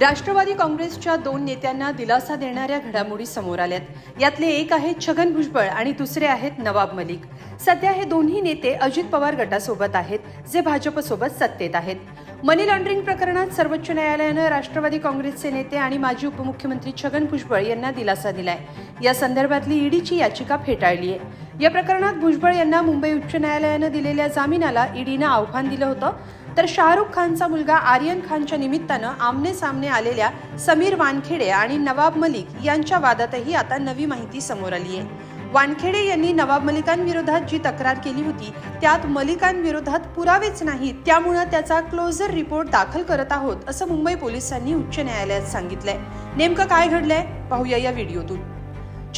राष्ट्रवादी काँग्रेसच्या दोन नेत्यांना दिलासा देणाऱ्या घडामोडी समोर आल्यात. यातले एक आहेत छगन भुजबळ आणि दुसरे आहेत नवाब मलिक. सध्या हे दोन्ही नेते अजित पवार गटासोबत आहेत जे भाजपसोबत सत्तेत आहेत. मनी लॉन्ड्रिंग प्रकरणात सर्वोच्च न्यायालयानं राष्ट्रवादी काँग्रेसचे नेते आणि माजी उपमुख्यमंत्री छगन भुजबळ यांना दिलासा दिलाय. या संदर्भातली ईडीची याचिका फेटाळली आहे. या प्रकरणात भुजबळ यांना मुंबई उच्च न्यायालयानं दिलेल्या जामिनाला ईडीनं आव्हान दिलं होतं. तर शाहरुख खानचा मुलगा आर्यन खानच्या निमित्तानं आमने सामने आलेल्या समीर वानखेडे आणि नवाब मलिक यांच्या वादातही आता नवी माहिती समोर आली आहे. वानखेडे यांनी नवाब मलिकांविरोधात जी तक्रार केली होती त्यात मलिकांविरोधात पुरावेच नाहीत त्यामुळं त्याचा क्लोजर रिपोर्ट दाखल करत आहोत असं मुंबई पोलिसांनी उच्च न्यायालयात सांगितलंय. नेमकं काय घडलंय? पाहूया या व्हिडिओतून.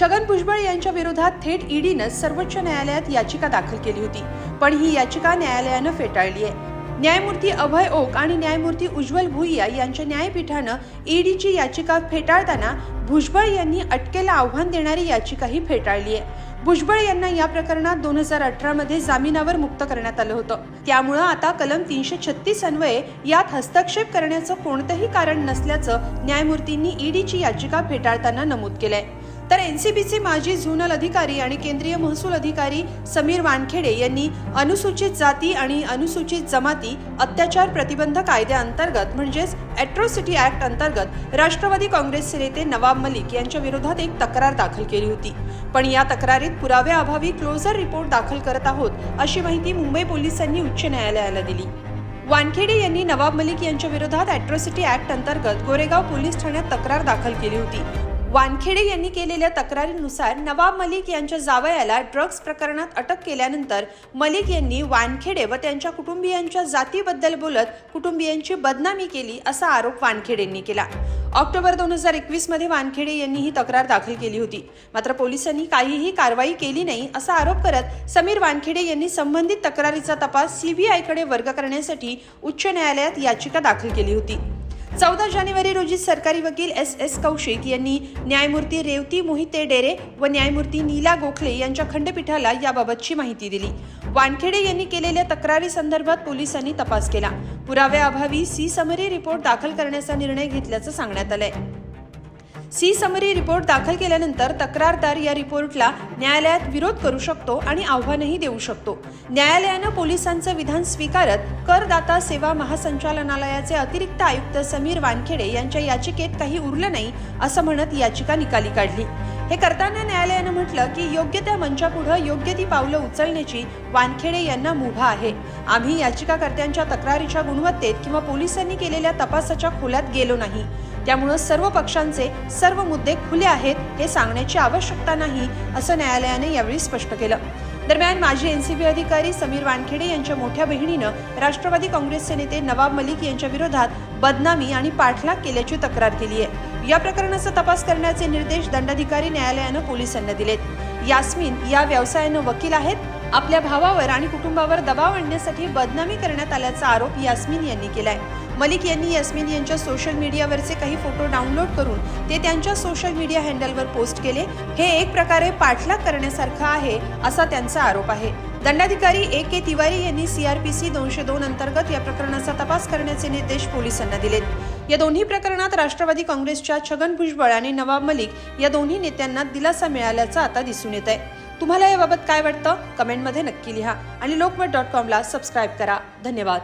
छगन भुजबळ यांच्या विरोधात थेट ईडीनं सर्वोच्च न्यायालयात याचिका दाखल केली होती पण ही याचिका न्यायालयानं फेटाळली आहे. न्यायमूर्ती अभय ओक आणि न्यायमूर्ती उज्ज्वल भुईया यांच्या न्यायपीठानं ईडीची याचिका फेटाळताना भुजबळ यांनी अटकेला आव्हान देणारी याचिकाही फेटाळली आहे. भुजबळ यांना या प्रकरणात दोन हजार अठरामध्ये जामिनावर मुक्त करण्यात आलं होतं. त्यामुळं आता कलम तीनशे छत्तीस अन्वये यात हस्तक्षेप करण्याचं कोणतंही कारण नसल्याचं न्यायमूर्तींनी ईडीची याचिका फेटाळताना नमूद केलंय. तर एनसीबीचे माजी झोनल अधिकारी आणि केंद्रीय महसूल अधिकारी समीर वानखेडे यांनी अनुसूचित जाती आणि अनुसूचित जमाती अत्याचार प्रतिबंध कायद्याअंतर्गत म्हणजेच अॅट्रॉसिटी ऍक्ट अंतर्गत राष्ट्रवादी काँग्रेसचे नेते नवाब मलिक यांच्या विरोधात एक तक्रार दाखल केली होती. पण या तक्रारीत पुराव्याअभावी क्लोजर रिपोर्ट दाखल करत आहोत अशी माहिती मुंबई पोलिसांनी उच्च न्यायालयाला दिली. वानखेडे यांनी नवाब मलिक यांच्या विरोधात अॅट्रॉसिटी ऍक्ट अंतर्गत गोरेगाव पोलीस ठाण्यात तक्रार दाखल केली होती. वानखेडे यांनी केलेल्या तक्रारीनुसार नवाब मलिक यांच्या जावयाला ड्रग्ज प्रकरणात अटक केल्यानंतर मलिक यांनी वानखेडे व त्यांच्या कुटुंबियांच्या जातीबद्दल बोलत कुटुंबियांची बदनामी केली असा आरोप वानखेडेंनी केला. ऑक्टोबर दोन हजार एकवीसमध्ये वानखेडे यांनी ही तक्रार दाखल केली होती. मात्र पोलिसांनी काहीही कारवाई केली नाही असा आरोप करत समीर वानखेडे यांनी संबंधित तक्रारीचा तपास सीबीआयकडे वर्ग करण्यासाठी उच्च न्यायालयात याचिका दाखल केली होती. चौदा जानेवारी रोजी सरकारी वकील एस एस कौशिक यांनी न्यायमूर्ती रेवती मोहिते डेरे व न्यायमूर्ती नीला गोखले यांच्या खंडपीठाला याबाबतची माहिती दिली. वानखेडे यांनी केलेल्या तक्रारी संदर्भात पोलिसांनी तपास केला. पुराव्याअभावी सी समरी रिपोर्ट दाखल करण्याचा निर्णय घेतल्याचं सांगण्यात आलंय. सी समरी रिपोर्ट दाखल केल्यानंतर तक्रारदार या रिपोर्टला न्यायालयात विरोध करू शकतो आणि आव्हानही देऊ शकतो. न्यायालयानं पोलिसांचं विधान स्वीकारत करदाता सेवा महासंचालनालयाचे अतिरिक्त आयुक्त समीर वानखेडे यांच्या याचिकेत काही उरलं नाही असं म्हणत याचिका निकाली काढली. हे करताना न्यायालयानं म्हटलं की योग्य त्या मंचापुढं योग्य ती पावलं उचलण्याची वानखेडे यांना मुभा आहे. आम्ही याचिकाकर्त्यांच्या तक्रारीच्या गुणवत्तेत किंवा पोलिसांनी केलेल्या तपासाच्या खोल्यात गेलो नाही. त्यामुळं सर्व पक्षांचे सर्व मुद्दे खुले आहेत हे सांगण्याची आवश्यकता नाही असं न्यायालयाने यावेळी स्पष्ट केलं. दरम्यान माजी एनसीबी अधिकारी समीर वानखेडे यांच्या मोठ्या बहिणीनं राष्ट्रवादी काँग्रेसचे नेते नवाब मलिक यांच्या विरोधात बदनामी आणि पाठलाग केल्याची तक्रार केली आहे या प्रकरणाचा तपास करण्याचे निर्देश दंडाधिकारी न्यायालयानं पोलिसांना दिलेत. यास्मिन या व्यवसायानं वकील आहेत आपल्या भावावर आणि कुटुंबावर दबाव आणण्यासाठी बदनामी करण्यात आल्याचा आरोप यास्मिन यांनी केलाय. मलिक यांनी यास्मिन यांच्या सोशल मीडियावरचे काही फोटो डाउनलोड करून ते त्यांच्या सोशल मीडिया हँडलवर पोस्ट केले. हे एक प्रकारे पाठलाग करण्यासारखं आहे असा त्यांचा आरोप आहे. दंडाधिकारी ए के तिवारी यांनी सीआरपीसी दोनशे दोन अंतर्गत या प्रकरणाचा तपास करण्याचे निर्देश पोलिसांना दिलेत. या दोन्ही प्रकरणात राष्ट्रवादी काँग्रेसच्या छगन भुजबळ आणि नवाब मलिक या दोन्ही नेत्यांना दिलासा मिळाल्याचं आता दिसून येत आहे तुम्हाला याबाबत काय वाटतं? कमेंटमध्ये नक्की लिहा आणि लोकमत डॉट कॉमला सबस्क्राईब करा. धन्यवाद.